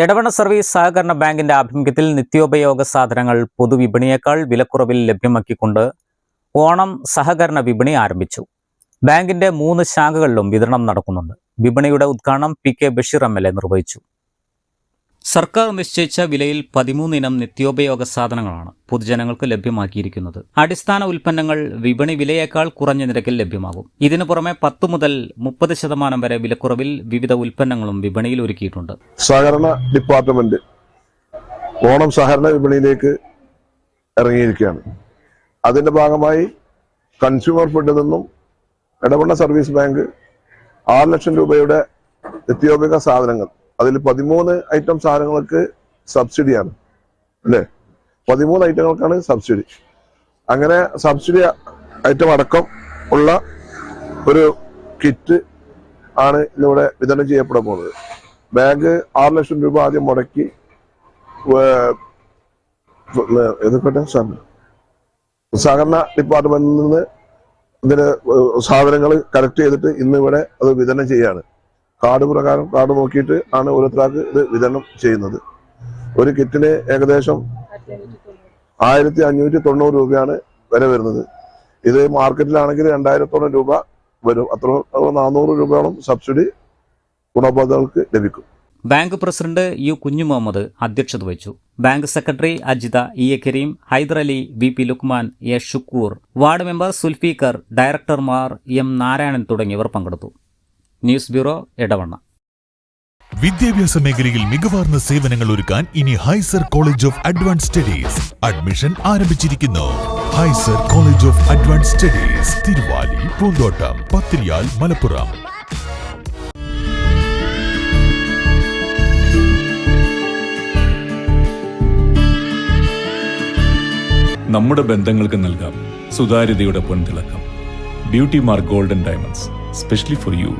Edavanna service സഹകരണ ബാങ്കിന്റെ ആഭിമുഖ്യത്തിൽ നിത്യോപയോഗ സാധനങ്ങൾ പൊതുവിപണിയേക്കാൾ വിലക്കുറവിൽ ലഭ്യമാക്കിക്കൊണ്ട് ഓണം സഹകരണ വിപണി ആരംഭിച്ചു. ബാങ്കിന്റെ മൂന്ന് ശാഖകളിലും വിതരണം നടക്കുന്നുണ്ട്. വിപണിയുടെ ഉദ്ഘാടനം പി കെ ബഷീർ എം നിർവഹിച്ചു. സർക്കാർ നിശ്ചയിച്ച വിലയിൽ പതിമൂന്നിനം നിത്യോപയോഗ സാധനങ്ങളാണ് പൊതുജനങ്ങൾക്ക് ലഭ്യമാക്കിയിരിക്കുന്നത്. അടിസ്ഥാന ഉൽപ്പന്നങ്ങൾ വിപണി വിലയേക്കാൾ കുറഞ്ഞ നിരക്കിൽ ലഭ്യമാകും. ഇതിനു പുറമെ പത്ത് മുതൽ മുപ്പത് ശതമാനം വരെ വിലക്കുറവിൽ വിവിധ ഉൽപ്പന്നങ്ങളും വിപണിയിൽ ഒരുക്കിയിട്ടുണ്ട്. സഹകരണ ഡിപ്പാർട്ട്മെന്റ് ഓണം സഹകരണ വിപണിയിലേക്ക് ഇറങ്ങിയിരിക്കുകയാണ്. അതിന്റെ ഭാഗമായി കൺസ്യൂമർ ഫെഡിൽ നിന്നും ഇടപെട സർവീസ് ബാങ്ക് ആറ് ലക്ഷം രൂപയുടെ നിത്യോപയോഗ സാധനങ്ങൾ അതിൽ പതിമൂന്ന് ഐറ്റം സാധനങ്ങൾക്ക് സബ്സിഡിയാണ് അല്ലേ? പതിമൂന്ന് ഐറ്റങ്ങൾക്കാണ് സബ്സിഡി. അങ്ങനെ സബ്സിഡി ഐറ്റം അടക്കം ഉള്ള ഒരു കിറ്റ് ആണ് ഇന്നിവിടെ വിതരണം ചെയ്യപ്പെടാൻ പോകുന്നത് ബാങ്ക് ആറ് ലക്ഷം രൂപ ആദ്യം മുടക്കി സഹകരണ ഡിപ്പാർട്ട്മെന്റിൽ നിന്ന് ഇതിന് സാധനങ്ങൾ കളക്ട് ചെയ്തിട്ട് ഇന്ന് ഇവിടെ അത് വിതരണം ചെയ്യാണ്. കാർഡ് പ്രകാരം കാർഡ് നോക്കിയിട്ട് ആണ് ഓരോരുത്തർക്ക് ഇത് വിതരണം ചെയ്യുന്നത്. ഒരു കിറ്റിന് ഏകദേശം ആയിരത്തി അഞ്ഞൂറ്റി തൊണ്ണൂറ് രൂപയാണ് വില വരുന്നത്. ഇത് മാർക്കറ്റിലാണെങ്കിൽ രണ്ടായിരത്തോളം രൂപ വരും. അത്ര നാനൂറ് രൂപയോളം സബ്സിഡി ഗുണഭോക്താക്കൾക്ക് ലഭിക്കും. ബാങ്ക് പ്രസിഡന്റ് യു കുഞ്ഞു മുഹമ്മദ് അധ്യക്ഷത വഹിച്ചു. Bank secretary Ajitha E A Kareem Haidarali V P Lukman A Shukoor ward member Sulfikar ഡയറക്ടർമാർ M Narayanan തുടങ്ങിയവർ പങ്കെടുത്തു. ന്യൂസ് ബ്യൂറോ ഇടവണ്ണ വിദ്യാഭ്യാസ മേഖലയിൽ മികവാർന്ന സേവനങ്ങൾ ഒരുക്കാൻ ഇനി Hyzer college of advance studies admission ആരംഭിച്ചിരിക്കുന്നു. Hyzer college of advance studies Thiruvali Poonthottam Pathiriyal Malappuram. നമ്മുടെ ബന്ധങ്ങൾക്ക് നൽകാം. സുതാര്യതയുടെ പൊൻതിളക്കം. Beauty mark golden diamonds specially for you